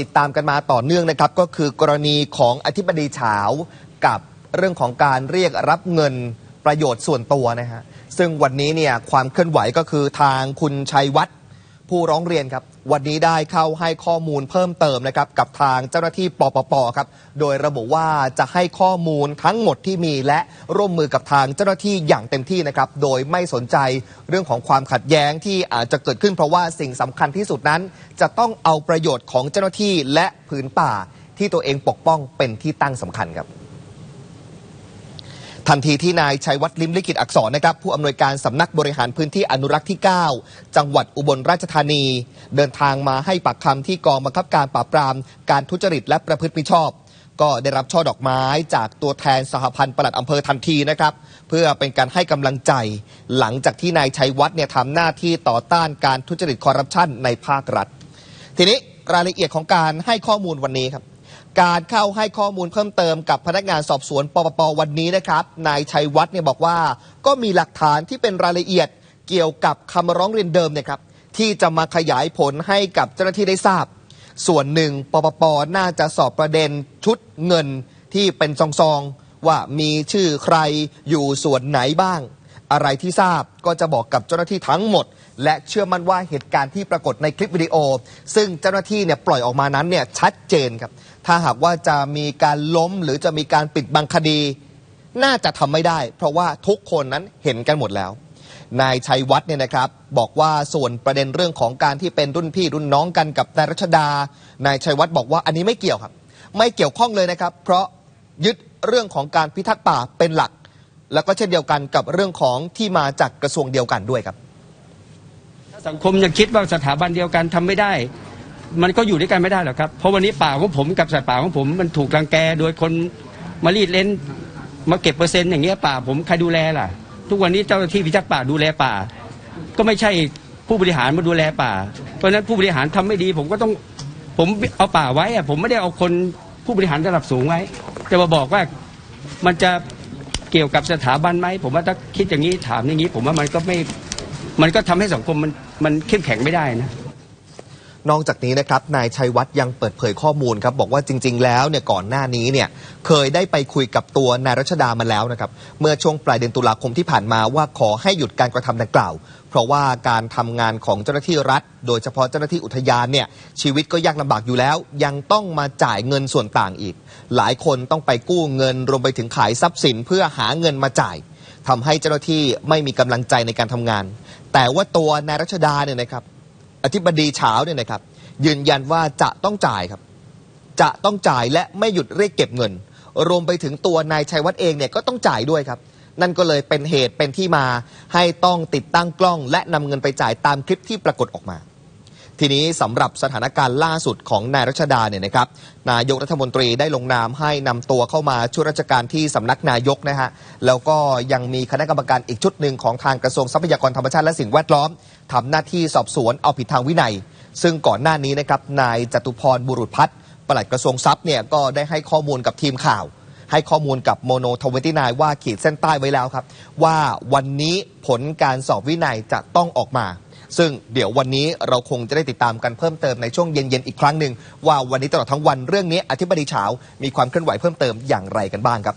ติดตามกันมาต่อเนื่องนะครับ ก็คือกรณีของอธิบดีเฉากับเรื่องของการเรียกรับเงินประโยชน์ส่วนตัวนะฮะซึ่งวันนี้เนี่ยความเคลื่อนไหวก็คือทางคุณชัยวัฒน์ ผู้ร้องเรียนครับ วันนี้ได้เข้าให้ข้อมูลเพิ่มเติมนะครับกับทางเจ้าหน้าที่ปปปครับโดยระบุว่าจะให้ข้อมูลทั้งหมดที่มีและร่วมมือกับทางเจ้าหน้าที่อย่างเต็มที่นะครับโดยไม่สนใจเรื่องของความขัดแย้งที่อาจจะเกิดขึ้นเพราะว่าสิ่งสำคัญที่สุดนั้น จะต้องเอาประโยชน์ของเจ้าหน้าที่และผืนป่าที่ตัวเองปกป้องเป็นที่ตั้งสำคัญครับ ทันทีที่นายชัยวัฒน์ลิมลิขิตอักษรนะครับผู้อำนวยการสำนักบริหารพื้นที่อนุรักษ์ที่ 9 จังหวัดอุบลราชธานี เดินทางมาให้ปากคำที่กองบังคับการปราบปราม การทุจริตและประพฤติมิชอบ ก็ได้รับช่อดอกไม้จากตัวแทนสหพันธ์ปลัดอำเภอทันทีนะครับ เพื่อเป็นการให้กำลังใจ หลังจากที่นายชัยวัฒน์เนี่ยทำหน้าที่ต่อต้านการทุจริตคอร์รัปชันในภาครัฐ ทีนี้รายละเอียดของการให้ข้อมูลวันนี้ครับ การเข้าให้ข้อมูลเพิ่มเติมกับพนักงานสอบสวนปปปวันนี้นะครับ นายชัยวัฒน์เนี่ยบอกว่า ก็มีหลักฐานที่เป็นรายละเอียดเกี่ยวกับคำร้องเรียนเดิมเนี่ยครับที่จะมาขยายผลให้กับเจ้าหน้าที่ได้ทราบ ส่วนหนึ่งปปปน่าจะสอบประเด็นชุดเงินที่เป็นซองๆว่ามีชื่อใครอยู่ส่วนไหนบ้าง อะไรที่ทราบก็จะบอกกับเจ้าหน้าที่ทั้งหมด และเชื่อมั่นว่าเหตุการณ์ที่ปรากฏในคลิปวิดีโอ ซึ่งเจ้าหน้าที่เนี่ยปล่อยออกมานั้นเนี่ยชัดเจนครับ ถ้าหากว่าจะมีการล้มหรือจะมีการปิดบังคดี น่าจะทำไม่ได้ เพราะว่าทุกคนนั้นเห็นกันหมดแล้ว นายชัยวัฒน์เนี่ยนะครับบอกว่าส่วนประเด็นเรื่องของการที่เป็นรุ่นพี่รุ่นน้องกันกับนายรัชดา นายชัยวัฒน์บอกว่าอันนี้ไม่เกี่ยวครับ ไม่เกี่ยวข้องเลยนะครับ เพราะยึดเรื่องของการพิทักษ์ป่าเป็นหลัก แล้วก็เช่นเดียวกันกับเรื่องของที่มาจากกระทรวงเดียวกันด้วยครับถ้าสังคมยังคิดว่าสถาบันเดียวกันทำไม่ได้ มันก็อยู่ด้วยกันไม่ได้หรอกครับเพราะวันนี้ป่าของผมกับสัตว์ป่าของผมมันถูกรังแกโดยคนมารีดเล่นมาเก็บเปอร์เซ็นต์อย่างเงี้ยป่าผมใครดูแลล่ะ ทุกวันนี้เจ้าหน้าที่พิทักษ์ป่าดูแลป่า ก็ไม่ใช่ผู้บริหารมาดูแลป่า เพราะฉะนั้นผู้บริหารทำไม่ดี ผมก็ต้องผมเอาป่าไว้อะผมไม่ได้เอาคนผู้บริหารระดับสูงไว้จะมาบอกว่ามันจะ เกี่ยวกับสถาบันไหมผมว่าถ้าคิดอย่างนี้ถามอย่างนี้ผมว่ามันก็ไม่มันก็ทำให้สังคมมันมันเข้มแข็งไม่ได้นะ นอกจากนี้นะครับนายชัยวัฒน์ยังเปิดเผยข้อมูลครับบอกว่าจริง ๆ แล้วเนี่ยก่อนหน้านี้เนี่ยเคยได้ไปคุยกับตัวนายรัชดามาแล้วนะครับเมื่อช่วงปลายเดือนตุลาคมที่ผ่านมาว่าขอให้หยุดการกระทำดังกล่าว เพราะว่าการทำงานของเจ้าหน้าที่รัฐ โดยเฉพาะเจ้าหน้าที่อุทยานเนี่ยชีวิตก็ยากลำบากอยู่แล้ว ยังต้องมาจ่ายเงินส่วนต่างอีก หลายคนต้องไปกู้เงินรวมไปถึงขายทรัพย์สิน เพื่อหาเงินมาจ่ายทำให้เจ้าหน้าที่ไม่มีกำลังใจในการทำงาน แต่ว่าตัวนายรัชดาเนี่ยนะครับ อธิบดีเช้าเนี่ยนะครับ ยืนยันว่าจะต้องจ่ายครับ จะต้องจ่ายและไม่หยุดเรียกเก็บเงิน รวมไปถึงตัวนายชัยวัฒน์เองเนี่ยก็ต้องจ่ายด้วยครับ นั่นก็เลยเป็นเหตุเป็นที่มาให้ต้องติดตั้งกล้อง และนำเงินไปจ่ายตามคลิปที่ปรากฏออกมา ทีนี้สำหรับสถานการณ์ล่าสุดของนายรัชดาเนี่ยนะครับนายกรัฐมนตรีได้ลงนามให้นำตัวเข้ามาช่วยราชการที่สำนักนายกนะฮะแล้วก็ยังมีคณะกรรมการอีกชุดหนึ่งของทางกระทรวงทรัพยากรธรรมชาติและสิ่งแวดล้อมทำหน้าที่สอบสวนเอาผิดทางวินัย ซึ่งก่อนหน้านี้นะครับนายจตุพรบุรุษพัฒน์ปลัดกระทรวงทรัพย์เนี่ยก็ได้ให้ข้อมูลกับทีมข่าว ให้ข้อมูลกับโมโนทเวนตี้นว่าขีดเส้นใต้ไว้แล้วครับ ว่าวันนี้ผลการสอบวินัยจะต้องออกมา ซึ่งเดี๋ยววันนี้เราคงจะได้ติดตามกันเพิ่มเติมในช่วงเย็นๆอีกครั้งหนึ่งว่าวันนี้ตลอดทั้งวันเรื่องนี้อธิบดีเฉามีความเคลื่อนไหวเพิ่มเติมอย่างไรกันบ้างครับ